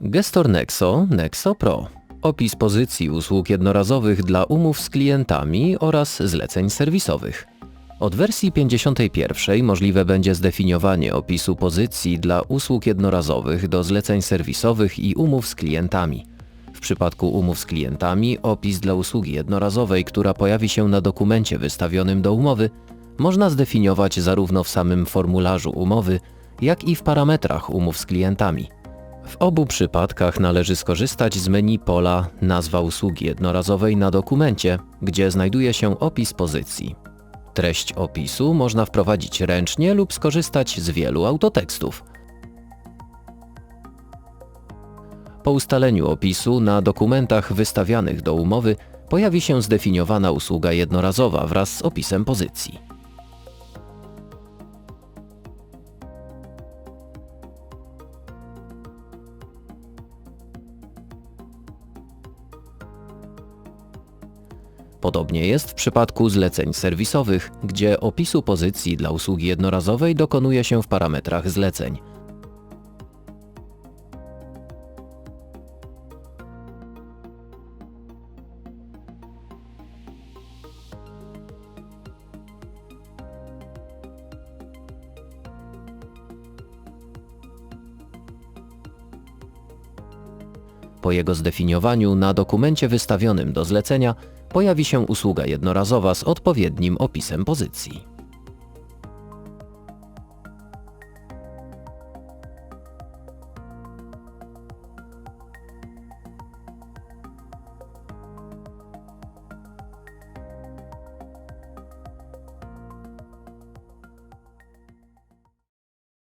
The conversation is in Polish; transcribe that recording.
Gestor Nexo Nexo Pro. Opis pozycji usług jednorazowych dla umów z klientami oraz zleceń serwisowych. Od wersji 51 możliwe będzie zdefiniowanie opisu pozycji dla usług jednorazowych do zleceń serwisowych i umów z klientami. W przypadku umów z klientami opis dla usługi jednorazowej, która pojawi się na dokumencie wystawionym do umowy, można zdefiniować zarówno w samym formularzu umowy, jak i w parametrach umów z klientami. W obu przypadkach należy skorzystać z menu pola Nazwa usługi jednorazowej na dokumencie, gdzie znajduje się opis pozycji. Treść opisu można wprowadzić ręcznie lub skorzystać z wielu autotekstów. Po ustaleniu opisu na dokumentach wystawianych do umowy pojawi się zdefiniowana usługa jednorazowa wraz z opisem pozycji. Podobnie jest w przypadku zleceń serwisowych, gdzie opisu pozycji dla usługi jednorazowej dokonuje się w parametrach zleceń. Po jego zdefiniowaniu na dokumencie wystawionym do zlecenia pojawi się usługa jednorazowa z odpowiednim opisem pozycji.